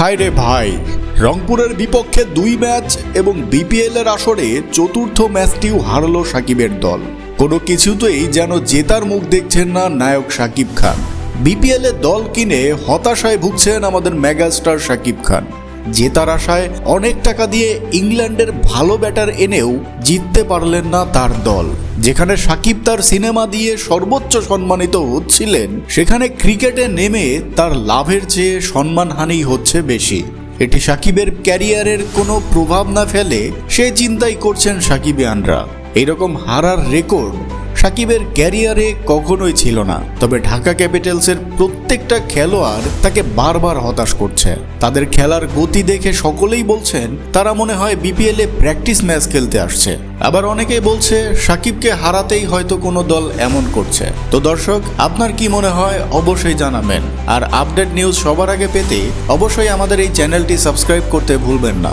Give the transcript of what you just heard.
হায় রে ভাই। রংপুরের বিপক্ষে দুই ম্যাচ এবং বিপিএল এর আসরে চতুর্থ ম্যাচটিও হারল সাকিবের দল। কোনো কিছুতেই যেন জেতার মুখ দেখছেন না নায়ক সাকিব খান। বিপিএল দল কিনে হতাশায় ভুগছেন আমাদের মেগাস্টার সাকিব খান। জেতার আশায় অনেক টাকা দিয়ে ইংল্যান্ডের ভালো ব্যাটার এনেও জিততে পারলেন না তার দল। যেখানে সাকিব তার সিনেমা দিয়ে সর্বোচ্চ সম্মানিত হচ্ছিলেন, সেখানে ক্রিকেটে নেমে তার লাভের চেয়ে সম্মানহানি হচ্ছে বেশি। এটি সাকিবের ক্যারিয়ারের কোনো প্রভাব না ফেলে সে চিন্তাই করছেন সাকিবিয়ানরা। এরকম হারার রেকর্ড সাকিবের ক্যারিয়ারে কখনোই ছিল না। তবে ঢাকা ক্যাপিটালসের প্রত্যেকটা খেলোয়াড় তাকে বারবার হতাশ করছে। তাদের খেলার গতি দেখে সকলেই বলছেন, তারা মনে হয় বিপিএলে প্র্যাকটিস ম্যাচ খেলতে আসছে। আবার অনেকেই বলছে, সাকিবকে হারাতেই হয়তো কোনো দল এমন করছে। তো দর্শক, আপনার কি মনে হয়? অবশ্যই জানাবেন। আর আপডেট নিউজ সবার আগে পেতে অবশ্যই আমাদের এই চ্যানেলটি সাবস্ক্রাইব করতে ভুলবেন না।